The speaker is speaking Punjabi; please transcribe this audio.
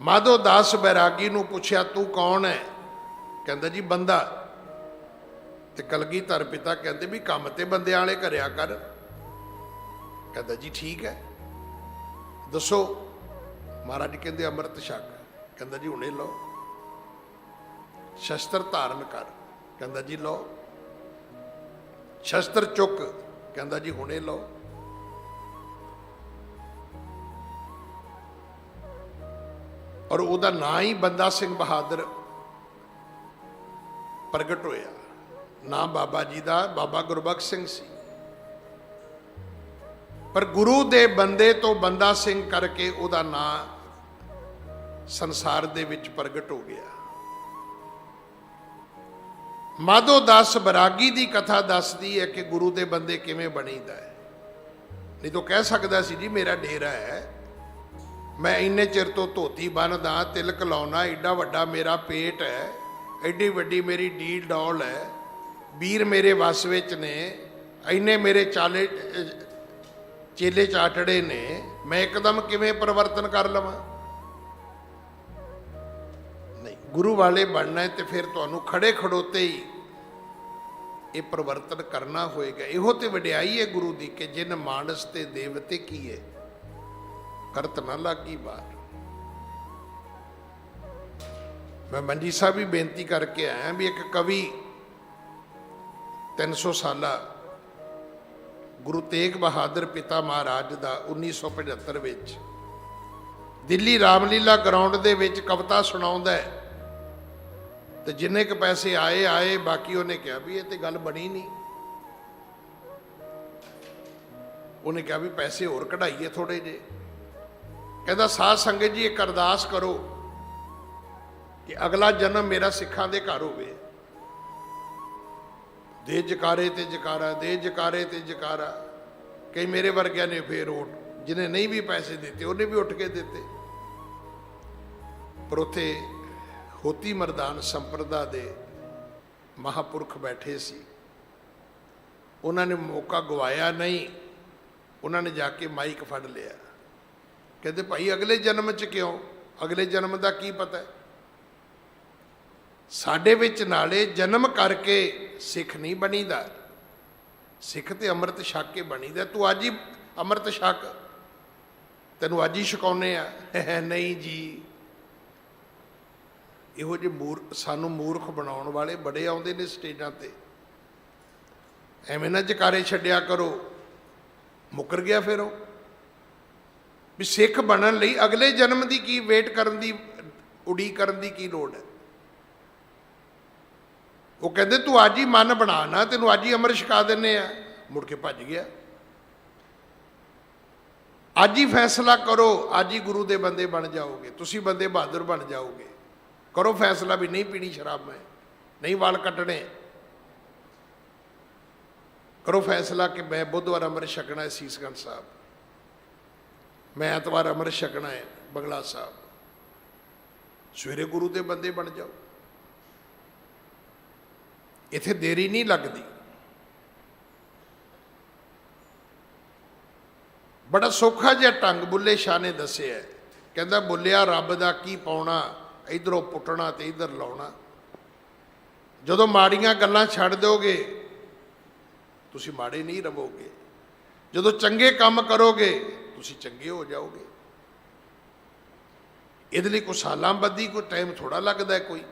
ਮਾਧੋ ਦਾਸ ਬੈਰਾਗੀ ਨੂੰ ਪੁੱਛਿਆ, ਤੂੰ ਕੌਣ ਹੈ? ਕਹਿੰਦਾ, ਜੀ, ਬੰਦਾ। ਤੇ ਕਲਗੀਧਰ ਪਿਤਾ ਕਹਿੰਦੇ, ਵੀ ਕੰਮ ਤੇ ਬੰਦਿਆਂ ਵਾਲੇ ਕਰਿਆ ਕਰ। ਕਹਿੰਦਾ, ਜੀ, ਠੀਕ ਹੈ। ਦੱਸੋ। ਮਹਾਰਾਜ ਕਹਿੰਦੇ, ਅੰਮ੍ਰਿਤ ਛਕ। ਕਹਿੰਦਾ, ਜੀ, ਹੁਣੇ ਲਓ। ਸ਼ਸਤਰ ਧਾਰਨ ਕਰ। ਕਹਿੰਦਾ, ਜੀ, ਲਓ। ਸ਼ਸਤਰ ਚੁੱਕ। ਕਹਿੰਦਾ, ਜੀ, ਹੁਣੇ ਲਓ। ਔਰ ਉਹਦਾ ਨਾਂ ਹੀ ਬੰਦਾ ਸਿੰਘ ਬਹਾਦਰ ਪ੍ਰਗਟ ਹੋਇਆ। ਨਾਂ ਬਾਬਾ ਜੀ ਦਾ ਬਾਬਾ ਗੁਰਬਖਸ਼ ਸਿੰਘ ਸੀ। ਪਰ ਗੁਰੂ ਦੇ ਬੰਦੇ ਤੋਂ ਬੰਦਾ ਸਿੰਘ ਕਰਕੇ ਉਹਦਾ ਨਾਂ ਸੰਸਾਰ ਦੇ ਵਿੱਚ ਪ੍ਰਗਟ ਹੋ ਗਿਆ। ਮਾਧੋ ਦਾਸ ਬਰਾਗੀ ਦੀ ਕਥਾ ਦੱਸਦੀ ਹੈ ਕਿ ਗੁਰੂ ਦੇ ਬੰਦੇ ਕਿਵੇਂ ਬਣੀਦਾ ਹੈ। ਨਹੀਂ ਤਾਂ ਕਹਿ ਸਕਦਾ ਸੀ, ਜੀ, ਮੇਰਾ ਡੇਰਾ ਹੈ। ਮੈਂ ਇੰਨੇ ਚਿਰ ਤੋਂ ਧੋਤੀ ਬੰਨਦਾ, ਤਿਲਕ ਲਾਉਣਾ ਐਡਾ ਵੱਡਾ ਮੇਰਾ ਪੇਟ ਹੈ ਐਡੀ ਵੱਡੀ ਮੇਰੀ ਡੀਲ ਡੌਲ ਹੈ। ਵੀਰ ਮੇਰੇ ਵਸ ਵਿੱਚ ਨੇ, ਇੰਨੇ ਮੇਰੇ ਚਾਲੇ, ਚੇਲੇ ਚਾਟੜੇ ਨੇ, ਮੈਂ ਇੱਕਦਮ ਕਿਵੇਂ ਪਰਿਵਰਤਨ ਕਰ ਲਵਾਂ? ਨਹੀਂ, ਗੁਰੂ ਵਾਲੇ ਬਣਨਾ ਹੈ ਤੇ ਫਿਰ ਤੁਹਾਨੂੰ ਖੜੇ ਖੜੋਤੇ ਹੀ ਇਹ ਪਰਿਵਰਤਨ ਕਰਨਾ ਹੋਏਗਾ। ਇਹੋ ਤੇ ਵਡਿਆਈ ਹੈ ਗੁਰੂ ਦੀ ਕਿ ਜਿਨ ਮਾਨਸ ਤੇ ਦੇਵਤੇ ਕੀਏ। ਕਰਤ ਨਾ ਲੱਗੀ ਬਾਹਰ। ਮੈਂ ਮੰਜੀ ਸਾਹਿਬ ਵੀ ਬੇਨਤੀ ਕਰਕੇ ਆਇਆ ਵੀ ਇੱਕ ਕਵੀ 300 ਸਾਲਾ ਗੁਰੂ ਤੇਗ ਬਹਾਦਰ ਪਿਤਾ ਮਹਾਰਾਜ ਦਾ 1975 ਵਿੱਚ ਦਿੱਲੀ ਰਾਮਲੀਲਾ ਗਰਾਊਂਡ ਦੇ ਵਿੱਚ ਕਵਿਤਾ ਸੁਣਾਉਂਦਾ ਹੈ। ਤੇ ਜਿੰਨੇ ਕ ਪੈਸੇ ਆਏ ਆਏ, ਬਾਕੀ ਉਹਨੇ ਕਿਹਾ ਵੀ ਇਹ ਤੇ ਗੱਲ ਬਣੀ ਨਹੀਂ। ਉਹਨੇ ਕਿਹਾ ਵੀ ਪੈਸੇ ਹੋਰ ਕਢਾਈਏ ਥੋੜੇ ਜੇ ਕਹਿੰਦਾ, ਸਾਧ ਸੰਗਤ ਜੀ, ਇੱਕ ਅਰਦਾਸ ਕਰੋ ਕਿ ਅਗਲਾ ਜਨਮ ਮੇਰਾ ਸਿੱਖਾਂ ਦੇ ਘਰ ਹੋਵੇ। ਦੇ ਜਕਾਰੇ ਤੇ ਜਕਾਰਾ, ਦੇ ਜਕਾਰੇ ਤੇ ਜਕਾਰਾ, ਕਈ ਮੇਰੇ ਵਰਗਿਆਂ ਨੇ ਫੇਰ ਉੱਠ ਜਿਹਨੇ ਨਹੀਂ ਵੀ ਪੈਸੇ ਦਿੱਤੇ, ਉਹਨੇ ਵੀ ਉੱਠ ਕੇ ਦਿੱਤੇ। ਪਰ ਉੱਥੇ ਹੋਤੀ ਮਰਦਾਨ ਸੰਪਰਦਾ ਦੇ ਮਹਾਪੁਰਖ ਬੈਠੇ ਸੀ। ਉਹਨਾਂ ਨੇ ਮੌਕਾ ਗਵਾਇਆ ਨਹੀਂ, ਉਹਨਾਂ ਨੇ ਜਾ ਕੇ ਮਾਈਕ ਫੜ ਲਿਆ। ਕਹਿੰਦੇ ਭਾਈ ਅਗਲੇ ਜਨਮ ਚ ਕਿਉਂ? ਅਗਲੇ ਜਨਮ ਦਾ ਕੀ ਪਤਾ? ਸਾਡੇ ਵਿੱਚ ਨਾਲੇ ਜਨਮ ਕਰਕੇ ਸਿੱਖ ਨਹੀਂ ਬਣੀਦਾ। ਸਿੱਖ ਤੇ ਅੰਮ੍ਰਿਤ ਛਕ ਕੇ ਬਣੀਦਾ। ਤੂੰ ਅੱਜ ਹੀ ਅੰਮ੍ਰਿਤ ਛਕ। ਤੈਨੂੰ ਅੱਜ ਹੀ ਛਕਾਉਨੇ ਆ। ਨਹੀਂ ਜੀ। ਇਹੋ ਜਿਹੇ ਮੂਰ, ਸਾਨੂੰ ਮੂਰਖ ਬਣਾਉਣ ਵਾਲੇ ਬੜੇ ਆਉਂਦੇ ਨੇ ਸਟੇਜਾਂ ਤੇ। ਐਵੇਂ ਨਾ ਜਕਾਰੇ ਛੱਡਿਆ ਕਰੋ। ਮੁੱਕਰ ਗਿਆ ਫਿਰ ਉਹ। ਵੀ ਸਿੱਖ ਬਣਨ ਲਈ ਅਗਲੇ ਜਨਮ ਦੀ ਕੀ ਵੇਟ ਕਰਨ ਦੀ, ਉਡੀਕ ਕਰਨ ਦੀ ਕੀ ਲੋੜ ਹੈ? ਉਹ ਕਹਿੰਦੇ, ਤੂੰ ਅੱਜ ਹੀ ਮਨ ਬਣਾ ਨਾ, ਤੈਨੂੰ ਅੱਜ ਹੀ ਅਮਰ ਛਕਾ ਦਿੰਨੇ ਆ। ਮੁੜ ਕੇ ਭੱਜ ਗਿਆ। ਅੱਜ ਹੀ ਫੈਸਲਾ ਕਰੋ, ਅੱਜ ਹੀ ਗੁਰੂ ਦੇ ਬੰਦੇ ਬਣ ਜਾਓਗੇ। ਤੁਸੀਂ ਬੰਦੇ ਬਹਾਦਰ ਬਣ ਜਾਓਗੇ। ਕਰੋ ਫੈਸਲਾ ਵੀ ਨਹੀਂ ਪੀਣੀ ਸ਼ਰਾਬ ਮੈਂ, ਨਹੀਂ ਵਾਲ ਕੱਟਣੇ। ਕਰੋ ਫੈਸਲਾ ਕਿ ਮੈਂ ਬੁੱਧਵਾਰ ਅੰਮ੍ਰਿਤ ਛਕਣਾ ਹੈ ਸੀਸਗੰਜ ਸਾਹਿਬ। ਮੈਂ ਐਤਵਾਰ ਅੰਮ੍ਰਿਤ ਛਕਣਾ ਹੈ, ਬੰਗਲਾ ਸਾਹਿਬ। ਸਵੇਰੇ ਗੁਰੂ ਦੇ ਬੰਦੇ ਬਣ ਜਾਓ। ਇੱਥੇ ਦੇਰੀ ਨਹੀਂ ਲੱਗਦੀ। ਬੜਾ ਸੌਖਾ ਜਿਹਾ ਢੰਗ ਬੁੱਲੇ ਸ਼ਾਹ ਨੇ ਦੱਸਿਆ ਕਹਿੰਦਾ, ਬੁੱਲਿਆ, ਰੱਬ ਦਾ ਕੀ ਪਾਉਣਾ, ਇਧਰੋਂ ਪੁੱਟਣਾ ਤੇ ਇਧਰ ਲਾਉਣਾ। ਜਦੋਂ ਮਾੜੀਆਂ ਗੱਲਾਂ ਛੱਡ ਦਿਓਗੇ, ਤੁਸੀਂ ਮਾੜੇ ਨਹੀਂ ਰਹੋਗੇ ਜਦੋਂ ਚੰਗੇ ਕੰਮ ਕਰੋਗੇ ਤੁਸੀਂ ਚੰਗੇ ਹੋ ਜਾਓਗੇ। ਇਹਦੇ ਲਈ ਕੋਈ ਸਾਲਾਂ ਬੱਧੀ ਕੋਈ ਟਾਈਮ ਥੋੜਾ ਲੱਗਦਾ ਕੋਈ।